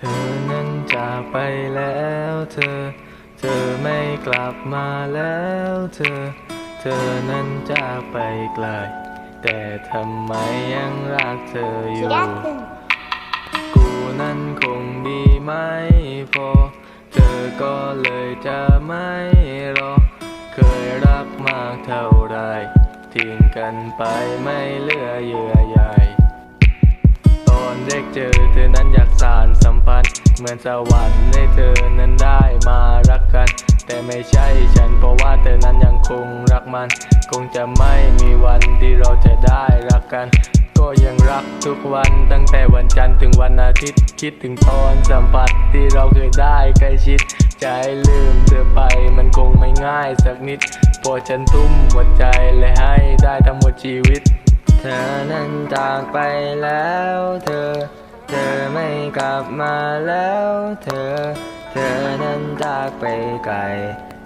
ธอนั้นจากไปแล้วเธอ เธอไม่กลับมาแล้วเธอ เธอนั้นจากไปไกล แต่ทำไมยังรักเธออยู่ กูนั้นคงดีไหมพอ เธอก็เลยจะไม่รอ เคยรักมากเท่าไรทิ้งกันไปไม่เหลือเยื่อใย อเด็กเจอเธอนั้นอยากสานสัมพันธ์ เหมือนสวรรค์ให้เธอนั้นได้มารักกัน แต่ไม่ใช่ฉันเพราะว่าเธอนั้นยังคงรักมัน คงจะไม่มีวันที่เราจะได้รักกัน ก็ยังรักทุกวันตั้งแต่วันจันทร์ถึงวันอาทิตย์ คิดถึงตอนสัมผัสที่เราเคยได้ใกล้ชิดจะให้ลืมเธอไปมันคงไม่ง่ายสักนิดเพอฉันทุ่มหัวใจและให้ได้ทั้งหมดชีวิต เธอนั้นจากไปแล้วเธอ กลับมาแล้วเธอ เธอนั้นจากไปไกล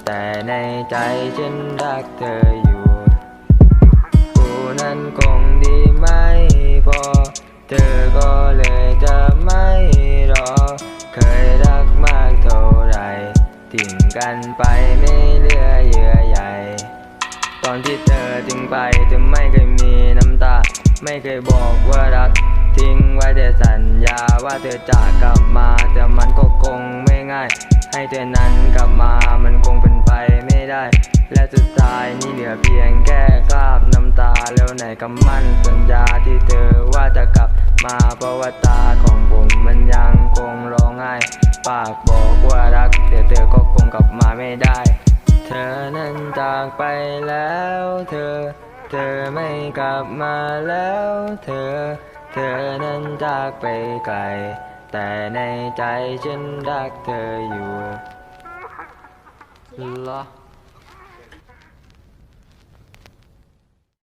แต่ในใจฉันรักเธออยู่กูนั้นคงดีไม่พอ เธอก็เลยจะไม่รอ เคยรักมากเท่าไรทิ้งกันไปไม่เหลือเยื่อใยตอนที่เธอทิ้งไปเธอไม่เคยมีน้ำตา ไม่เคยบอกว่ารักทิ้งไว้แต่สัญญา ว่าเธอจะกลับมา แต่มันก็คงไม่ง่าย ให้เธอนั้นกลับมามันคงเป็นไปไม่ได้ และสุดท้ายนี่เหลือเพียงแค่คราบน้ำตาแล้วไหนคำมั่นสัญญาที่เธอว่าจะกลับมาเพราะว่าตาของผมมันยังคงร้องไห้ปากบอกว่ารักแต่เธอก็คงกลับมาไม่ได้ เธอนั้นจากไปแล้วเธอ เธอไม่กลับมาแล้วเธอ เธอนั้นจากไปไกล แต่ในใจฉันรักเธออยู่เหรอ